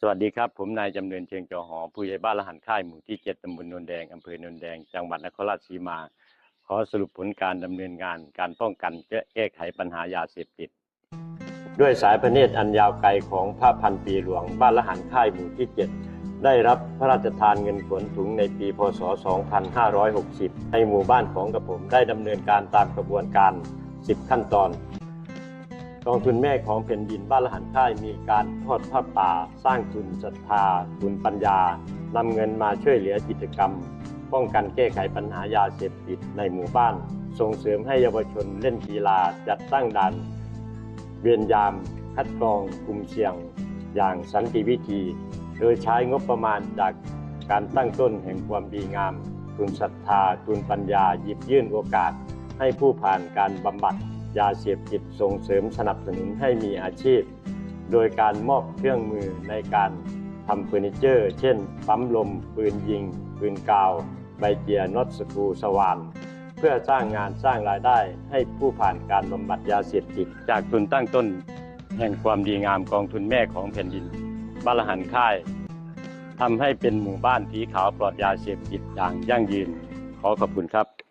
สวัสดีครับ ผมนายจำเนินเชียงจอหอ ผู้ใหญ่บ้านละหันค่ายหมู่ที่7ตำบลนนแดงอำเภอนนแดง จังหวัดนครราชสีมา ขอสรุปผลการดำเนินงาน การป้องกันและแก้ไขปัญหายาเสพติด ด้วยสายพระเนตรอันยาวไกลของพระพันปีหลวงบ้านละหันค่ายหมู่ที่7ได้รับพระราชทานเงินขนถุงในปีพศ 2560 ในหมู่บ้านของกระผมได้ดำเนินการตามกระบวนการ 10 ขั้นตอน กองทุนแม่ของแผ่นดินบ้านละหันค่ายมีการทอดผ้าป่า สร้างทุนศรัทธาทุนปัญญานำเงินมาช่วยเหลือกิจกรรม ป้องกันแก้ไขปัญหายาเสพติดในหมู่บ้าน ส่งเสริมให้เยาวชนเล่นกีฬาจัดตั้งด่านเวียนยาม คัดกรองกลุ่มเสี่ยง อย่างสันติวิธี โดยใช้งบประมาณจากการตั้งต้นแห่งความดีงามทุนศรัทธาทุนปัญญาหยิบยื่นโอกาสให้ผู้ผ่านการบำบัด ยาเสพติดส่งเสริมสนับสนุนให้มีอาชีพ โดยการมอบเครื่องมือในการทำเฟอร์นิเจอร์ เช่น ปั๊มลม ปืนยิง ปืนกาว ใบเจียน็อตสกูสว่านเพื่อสร้างงานสร้างรายได้ให้ผู้ผ่านการบำบัดยาเสพติดจากทุนตั้งต้น แห่งความดีงามกองทุนแม่ของแผ่นดินบาลหันค่ายทำให้เป็นหมู่บ้านสีขาวปลอดยาเสพติดอย่างยั่งยืน ขอขอบคุณครับ